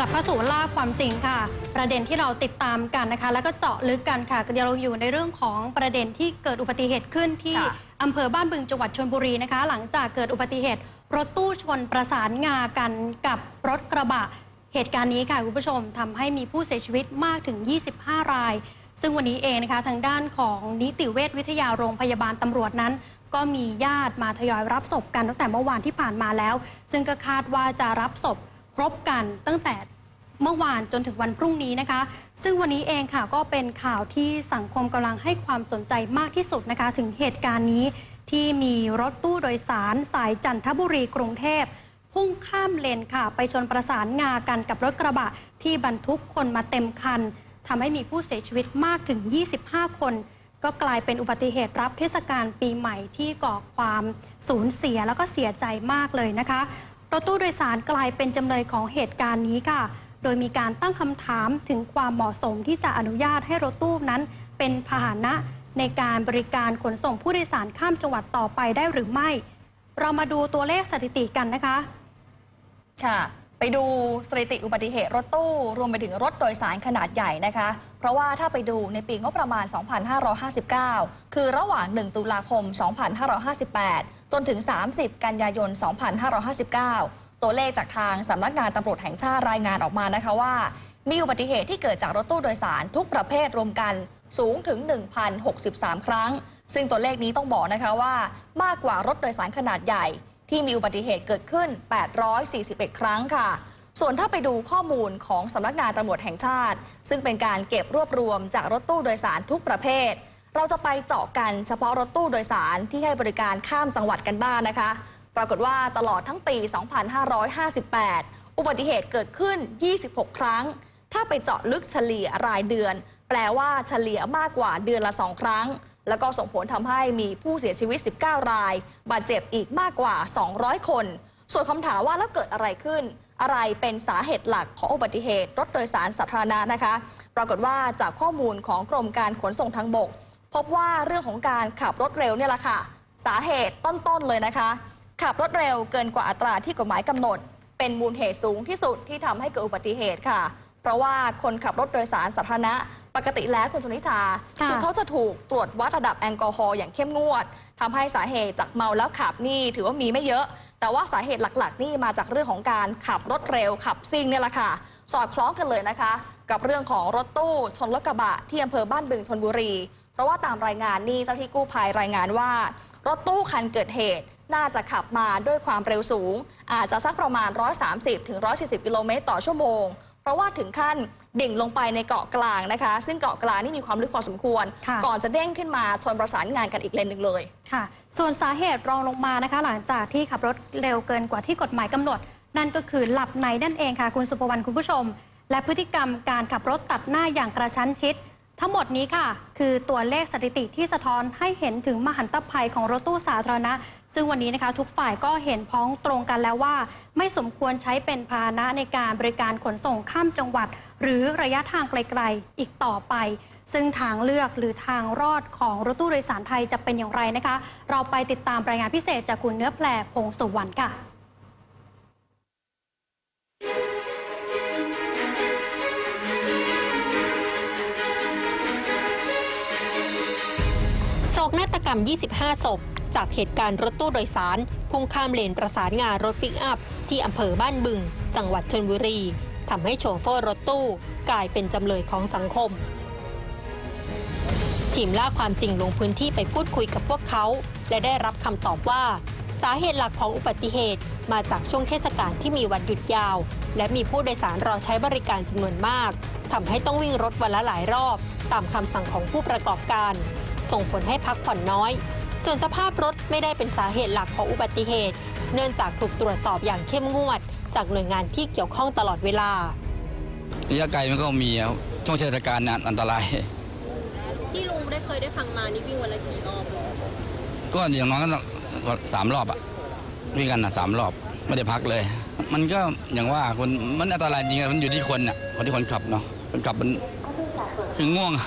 กลับเข้าสู่ล่าความจริงค่ะ ประเด็นที่เราติดตามกันนะคะ แล้วก็เจาะลึกกันค่ะเดี๋ยวเราอยู่ในเรื่องของประเด็นที่เกิดอุบัติเหตุขึ้นที่ค่ะ อำเภอบ้านบึงจังหวัดชลบุรีนะคะ หลังจากเกิดอุบัติเหตุรถตู้ชนประสานงากันกับรถกระบะ เหตุการณ์นี้ค่ะคุณผู้ชมทำให้มีผู้เสียชีวิตมากถึง 25 ราย ซึ่งวันนี้เองนะคะทางด้านของนิติเวชวิทยาโรงพยาบาลตำรวจนั้น ก็มีญาติมาทยอยรับศพกันตั้งแต่เมื่อวานที่ผ่านมาแล้ว ซึ่งก็คาดว่าจะรับศพค รบกันตั้งแต่เมื่อวานจนถึงวันพรุ่งนี้นะคะ ซึ่งวันนี้เองค่ะก็เป็นข่าวที่สังคมกำลังให้ความสนใจมากที่สุดนะคะ ถึงเหตุการณ์นี้ที่มีรถตู้โดยสารสายจันทบุรีกรุงเทพพุ่งข้ามเลนค่ะ ไปชนประสานงากันกับรถกระบะที่บรรทุกคนมาเต็มคันทำให้มีผู้เสียชีวิตมากถึง 25 คน ก็กลายเป็นอุบัติเหตุรับเทศกาลปีใหม่ที่ก่อความสูญเสียแล้วก็เสียใจมากเลยนะคะ รถตู้โดยสารกลายเป็นจำเลยของเหตุการณ์นี้ค่ะ โดยมีการตั้งคำถามถึงความเหมาะสมที่จะอนุญาตให้รถตู้นั้น เป็นพาหนะในการบริการขนส่งผู้โดยสารข้ามจังหวัดต่อไปได้หรือไม่ เรามาดูตัวเลขสถิติกันนะคะ ค่ะ ไปดูสถิติอุบัติเหตุรถตู้ รวมไปถึงรถโดยสารขนาดใหญ่นะคะ เพราะว่าถ้าไปดูในปีงบประมาณ 2559 คือระหว่าง 1 ตุลาคม 2558 จนถึง 30 กันยายน 2559 ตัวเลขจากทางสำนักงานตำรวจแห่งชาติรายงานออกมานะคะว่า มีอุบัติเหตุที่เกิดจากรถตู้โดยสารทุกประเภทรวมกันสูงถึง 1,063 ครั้ง ซึ่งตัวเลขนี้ต้องบอกนะคะว่ามากกว่ารถโดยสารขนาดใหญ่ ที่มีอุบัติเหตุเกิดขึ้น 841 ครั้งค่ะ ส่วนถ้าไปดูข้อมูลของสำนักงานตำรวจแห่งชาติ ซึ่งเป็นการเก็บรวบรวมจากรถตู้โดยสารทุกประเภท เราจะไปเจาะกันเฉพาะรถตู้โดยสารที่ให้บริการข้ามจังหวัดกันบ้างนะคะ ปรากฏว่าตลอดทั้งปี 2558 อุบัติเหตุเกิดขึ้น 26 ครั้ง ถ้าไปเจาะลึกเฉลี่ยรายเดือน แปลว่าเฉลี่ยมากกว่าเดือนละ2ครั้ง แล้วก็ส่งผลทำให้มีผู้เสียชีวิต 19 ราย บาดเจ็บอีกมากกว่า 200 คน ส่วนคำถามว่าแล้วเกิดอะไรขึ้น อะไรเป็นสาเหตุหลักของอุบัติเหตุ รถโดยสารสาธารณะนะคะ ปรากฏว่าจากข้อมูลของกรมการขนส่งทางบก พบว่าเรื่องของการขับรถเร็วเนี่ยแหละค่ะ สาเหตุต้นๆเลยนะคะ ขับรถเร็วเกินกว่าอัตราที่กฎหมายกำหนด เป็นมูลเหตุสูงที่สุดที่ทำให้เกิดอุบัติเหตุค่ะ เพราะว่าคนขับรถโดยสารสาธารณะ ปกติแล้วคุณชนิชาค่ะอเขาจะถูกตรวจวัดระดับแอลกอฮอล์อย่างเข้มงวดทำให้สาเหตุจากเมาแล้วขับนี่ถือว่ามีไม่เยอะ แต่ว่าสาเหตุหลักๆ นี่มาจากเรื่องของการขับรถเร็วขับซิ่งเนี่ยแหละค่ะ สอดคล้องกันเลยนะคะ กับเรื่องของรถตู้ชนรถกระบะที่อำเภอบ้านบึงชนบุรี เพราะว่าตามรายงานนี่เจ้าที่กู้ภัยรายงานว่ารถตู้คันเกิดเหตุน่าจะขับมาด้วยความเร็วสูง อาจจะสักประมาณ 130ถึง140 กิโลเมตรต่อชั่วโมงเพ ราะว่าถึงขั้นดิ่งลงไปในเกาะกลางนะคะ ซึ่งเกาะกลางนี่มีความลึกพอสมควร ค่ะ ก่อนจะเด้งขึ้นมาชนประสานงานกันอีกเลนหนึ่งเลย ค่ะ ส่วนสาเหตุรองลงมานะคะ หลังจากที่ขับรถเร็วเกินกว่าที่กฎหมายกำหนด นั่นก็คือหลับในนั่นเองค่ะ คุณสุภวรรณคุณผู้ชม และพฤติกรรมการขับรถตัดหน้าอย่างกระชั้นชิด ทั้งหมดนี้ค่ะ คือตัวเลขสถิติที่สะท้อนให้เห็นถึงมหันตภัยของรถตู้สาธารณะ ซึ่งวันนี้นะคะทุกฝ่ายก็เห็นพ้องตรงกันแล้วว่า ไม่สมควรใช้เป็นพาหนะในการบริการขนส่งข้ามจังหวัด หรือระยะทางไกลๆอีกต่อไป ซึ่งทางเลือกหรือทางรอดของรถตู้โดยสารไทยจะเป็นอย่างไรนะคะ เราไปติดตามรายงานพิเศษจากคุณเนื้อแพรพงสุวรรณค่ะโศกนาฏกรรม 25 ศพ จากเหตุการณ์รถตู้โดยสารพุ่งข้ามเลนประสานงารถปิกอัพ ที่อำเภอบ้านบึง จังหวัดชนบุรีทำให้โชเฟอร์รถตู้กลายเป็นจำเลยของสังคม ทีมล่าความจริงลงพื้นที่ไปพูดคุยกับพวกเขา และได้รับคำตอบว่า สาเหตุหลักของอุบัติเหตุมาจากช่วงเทศกาลที่มีวันหยุดยาว และมีผู้โดยสารรอใช้บริการจำนวนมากทำให้ต้องวิ่งรถวันละหลายรอบ ตามคำสั่งของผู้ประกอบการ ส่งผลให้พักผ่อนน้อย ส่วนสภาพรถไม่ได้เป็นสาเหตุหลักของอุบัติเหตุ เนื่องจากถูกตรวจสอบอย่างเข้มงวด จากหน่วยงานที่เกี่ยวข้องตลอดเวลา ระยะไกลมันก็มีอะช่วงเทศกาลนั้นอันตราย ที่ลุงได้เคยได้ฟังมานี่วิ่งวันละกี่รอบ ก็อย่างน้อยก็ต้องสามรอบอะวิ่งกันนะสามรอบไม่ได้พักเลย มันก็อย่างว่าคนมันอันตรายจริงอะมันอยู่ที่คนอะคนที่คนขับเนาะคนขับมันคือง่วงอะ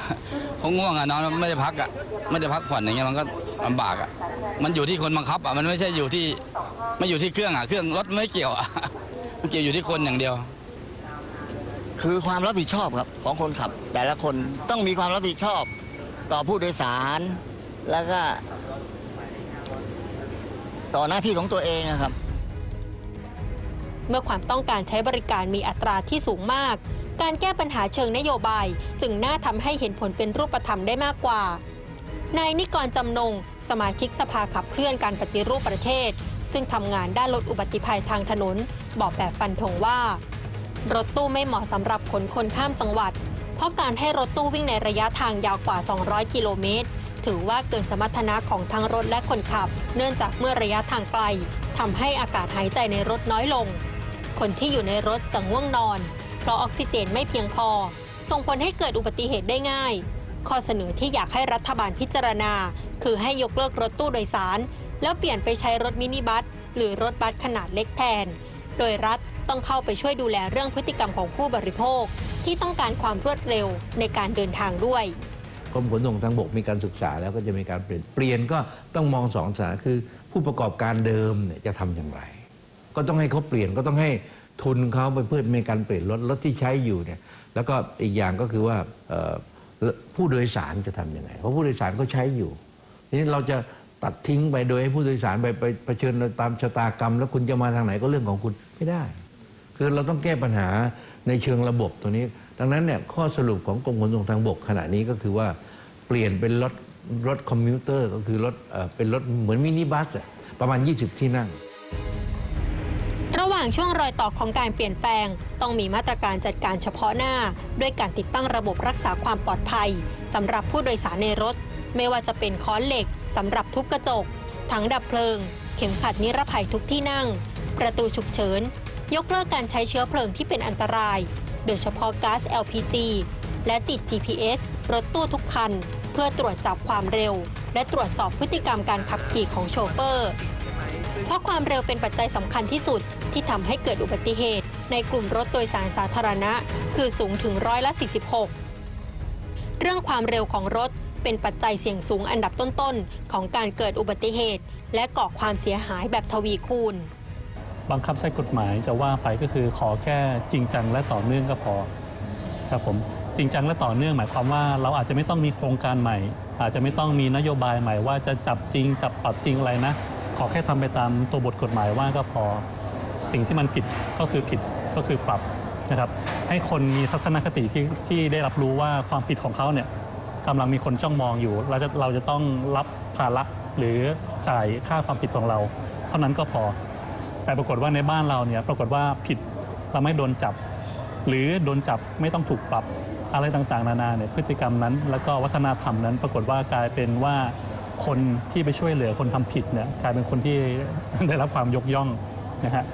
เขาง่วงอะเนาะไม่ได้พักอะไม่ได้พักผ่อนอย่างเงี้ยมันก็ ลำบากอะมันอยู่ที่คนบังคับอะมันไม่ใช่อยู่ที่ไม่อยู่ที่เครื่องอะเครื่องรถไม่เกี่ยวอะมันเกี่ยวอยู่ที่คนอย่างเดียว คือความรับผิดชอบครับของคนขับ แต่ละคนต้องมีความรับผิดชอบ ต่อผู้โดยสาร แล้วก็ ต่อหน้าที่ของตัวเองอะครับ เมื่อความต้องการใช้บริการมีอัตราที่สูงมาก การแก้ปัญหาเชิงนโยบาย จึงน่าทำให้เห็นผลเป็นรูปธรรมได้มากกว่า นายนิกรจำนง สมาชิกสภาขับเคลื่อนการปฏิรูปประเทศ ซึ่งทำงานด้านลดอุบัติภัยทางถนน บอกแบบฟันธงว่า รถตู้ไม่เหมาะสำหรับขนคนข้ามจังหวัด เพราะการให้รถตู้วิ่งในระยะทางยาวกว่า 200 กิโลเมตร ถือว่าเกินสมรรถนะของทั้งรถและคนขับ เนื่องจากเมื่อระยะทางไกลทำให้อากาศหายใจในรถน้อยลง คนที่อยู่ในรถจะง่วงนอน เพราะออกซิเจนไม่เพียงพอ ส่งผลให้เกิดอุบัติเหตุได้ง่าย ข้อเสนอที่อยากให้รัฐบาลพิจารณา คือให้ยกเลิกรถตู้โดยสาร แล้วเปลี่ยนไปใช้รถมินิบัส หรือรถบัสขนาดเล็กแทน โดยรัฐต้องเข้าไปช่วยดูแลเรื่องพฤติกรรมของผู้บริโภค ที่ต้องการความรวดเร็วในการเดินทางด้วยกรมขนส่งทางบกมีการศึกษาแล้วก็จะมีการเปลี่ยนเปลี่ยนก็ต้องมองสองสาคือ ผู้ประกอบการเดิมเนี่ยจะทำอย่างไร ก็ต้องให้เขาเปลี่ยนก็ต้องให้ทุนเขาไปเพื่อมีการเปลี่ยนรถรถที่ใช้อยู่เนี่ยแล้วก็อีกอย่างก็คือว่า ผู้โดยสารจะทำยังไง เพราะผู้โดยสารก็ใช้อยู่ทีนี้เราจะตัดทิ้งไปโดยให้ผู้โดยสารไปไปไปเผชิญตามชะตากรรม แล้วคุณจะมาทางไหนก็เรื่องของคุณไม่ได้ คือเราต้องแก้ปัญหาในเชิงระบบตัวนี้ ดังนั้นเนี่ยข้อสรุปของกรมขนส่งทางบกขณะนี้ก็คือว่าเปลี่ยนเป็นรถรถคอมพิวเตอร์ก็คือรถเป็นรถเหมือนมินิบัสอะประมาณ 20 ที่นั่ง ระหว่างช่วงรอยต่อของการเปลี่ยนแปลง ต้องมีมาตรการจัดการเฉพาะหน้า ด้วยการติดตั้งระบบรักษาความปลอดภัยสำหรับผู้โดยสารในรถ ไม่ว่าจะเป็นค้อนเหล็กสำหรับทุบกระจก ถังดับเพลิง เข็มขัดนิรภัยทุกที่นั่ง ประตูฉุกเฉิน ยกเลิกการใช้เชื้อเพลิงที่เป็นอันตราย โดยเฉพาะก๊าซ LPG และติด GPS รถตู้ทุกคัน เพื่อตรวจจับความเร็ว และตรวจสอบพฤติกรรมการขับขี่ของโชเฟอร์ เพราะความเร็วเป็นปัจจัยสำคัญที่สุดที่ทำให้เกิดอุบัติเหตุ ในกลุ่มรถโดยสารสาธารณะ คือสูงถึงร้อยละ46 เรื่องความเร็วของรถเป็นปัจจัยเสี่ยงสูงอันดับต้นๆ ของการเกิดอุบัติเหตุ และก่อความเสียหายแบบทวีคูณ บังคับใช้กฎหมายจะว่าไปก็คือขอแค่จริงจังและต่อเนื่องก็พอครับผมจริงจังและต่อเนื่องหมายความว่าเราอาจจะไม่ต้องมีโครงการใหม่ อาจจะไม่ต้องมีนโยบายใหม่ว่าจะจับจริงจับปรับจริงอะไรนะ อแค่ทำไปตามตัวบทกฎหมายว่าก็พอสิ่งที่มันผิดก็คือผิดก็คือปรับนะครับ ให้คนมีทัศนคติที่ที่ได้รับรู้ว่าความผิดของเขาเนี่ยกำลังมีคนจ้องมองอยู่เราจะเราจะต้องรับภาระหรือจ่ายค่าความผิดของเรา เท่านั้นก็พอ แต่ปรากฏว่าในบ้านเราเนี่ยปรากฏว่าผิดเราไม่โดนจับ หรือโดนจับไม่ต้องถูกปรับอะไรต่างๆ นานาเนี่ยพฤติกรรมนั้น แล้วก็วัฒนธรรมนั้น ปรากฏว่ากลายเป็นว่า คนที่ไปช่วยเหลือคนทำผิดเนี่ยกลายเป็นคนที่ได้รับความยกย่องนะฮะ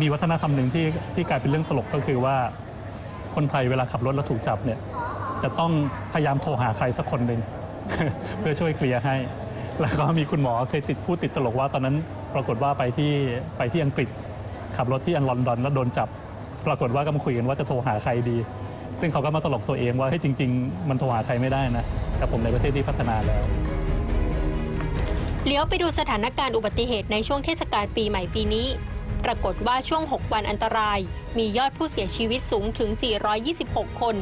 มีวัฒนธรรมหนึ่งที่ที่กลายเป็นเรื่องตลกก็คือว่า คนไทยเวลาขับรถแล้วถูกจับเนี่ยจะต้องพยายามโทรหาใครสักคนหนึ่งเพื่อช่วยเคลียร์ให้ แล้วก็มีคุณหมอเคยติดพูดติดตลกว่าตอนนั้นปรากฏว่าไปที่ไปที่อังกฤษ ขับรถที่อันลอนดอนแล้วโดนจับ ปรากฏว่าก็มาคุยกันว่าจะโทรหาใครดี ซึ่งเขาก็มาตลกตัวเองว่าให้จริง ๆ มันโทรหาใครไม่ได้นะแต่ผมในประเทศที่พัฒนาแล้ว เลี้ยวไปดูสถานการณ์อุบัติเหตุในช่วงเทศกาลปีใหม่ปีนี้ ปรากฏว่าช่วง 6 วันอันตราย มียอดผู้เสียชีวิตสูงถึง 426 คน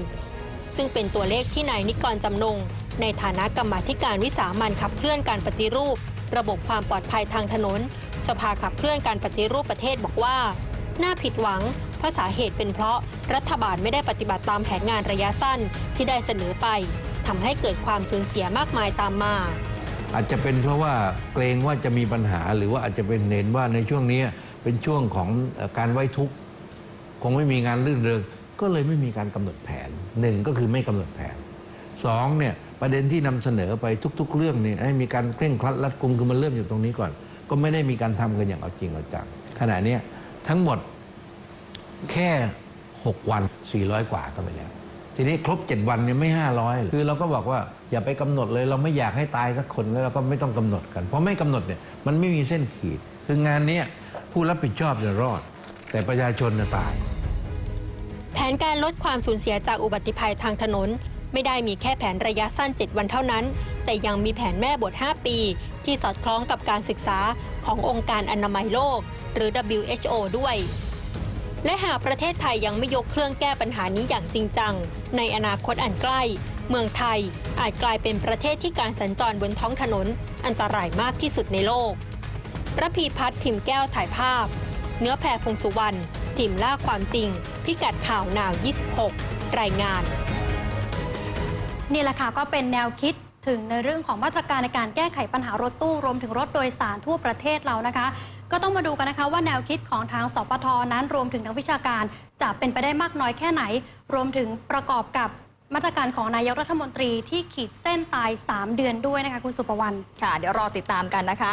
ซึ่งเป็นตัวเลขที่นายนิกรจำนง ในฐานะกรรมาธิการวิสามันขับเคลื่อนการปฏิรูป ระบบความปลอดภัยทางถนน สภาขับเคลื่อนการปฏิรูปประเทศบอกว่า น่าผิดหวัง ราะสาเหตุเป็นเพราะรัฐบาลไม่ได้ปฏิบัติตามแผนงานระยะสั้นที่ได้เสนอไปทำให้เกิดความสูญเสียมากมายตามมา อาจจะเป็นเพราะว่าเกรงว่าจะมีปัญหา หรือว่าอาจจะเป็นเน้นว่าในช่วงนี้เป็นช่วงของการไว้ทุกข์คงไม่มีงานรื่นเริงก็เลยไม่มีการกำหนดแผนหนึ่งก็คือไม่กำหนดแผนสองเนี่ยประเด็นที่นำเสนอไปทุก ๆ เรื่องเนี่ยให้มีการเคร่งครัดรัดกุมคือมันเริ่มอยู่ตรงนี้ก่อน ก็ไม่ได้มีการทำกันอย่างเอาจริงเอาจังขณะนี้ทั้งหมด แค่ 6 วัน 400 กว่าก็ไปแล้ว ทีนี้ครบ 7 วันเนี่ยไม่ 500 คือเราก็บอกว่าอย่าไปกำหนดเลยเราไม่อยากให้ตายสักคนแล้วเราก็ไม่ต้องกำหนดกัน เพราะไม่กำหนดเนี่ยมันไม่มีเส้นขีด คืองานนี้ผู้รับผิดชอบจะรอด แต่ประชาชนจะตาย แผนการลดความสูญเสียจากอุบัติภัยทางถนน ไม่ได้มีแค่แผนระยะสั้น 7 วันเท่านั้น แต่ยังมีแผนแม่บท 5 ปี ที่สอดคล้องกับการศึกษาขององค์การอนามัยโลก หรือ WHO ด้วย และหากประเทศไทยยังไม่ยกเครื่องแก้ปัญหานี้อย่างจริงจัง ในอนาคตอันใกล้ เมืองไทยอาจกลายเป็นประเทศที่การสัญจรบนท้องถนน อันตรายมากที่สุดในโลกระพีพัฒน์พิมพ์แก้วถ่ายภาพ เนื้อแพรพงสุวรรณทีมล่าความจริง พิกัดข่าวนาว 26 รายงาน นี่แหละค่ะก็เป็นแนวคิดถึงในเรื่องของมาตรการในการแก้ไขปัญหารถตู้รวมถึงรถโดยสารทั่วประเทศเรานะคะ ก็ต้องมาดูกันนะคะว่าแนวคิดของทางสปทนั้นรวมถึงทางวิชาการ จะเป็นไปได้มากน้อยแค่ไหน รวมถึงประกอบกับมาตรการของนายกรัฐมนตรีที่ขีดเส้นตาย 3 เดือนด้วยนะคะคุณสุประวันค่ะ เดี๋ยวรอติดตามกันนะคะ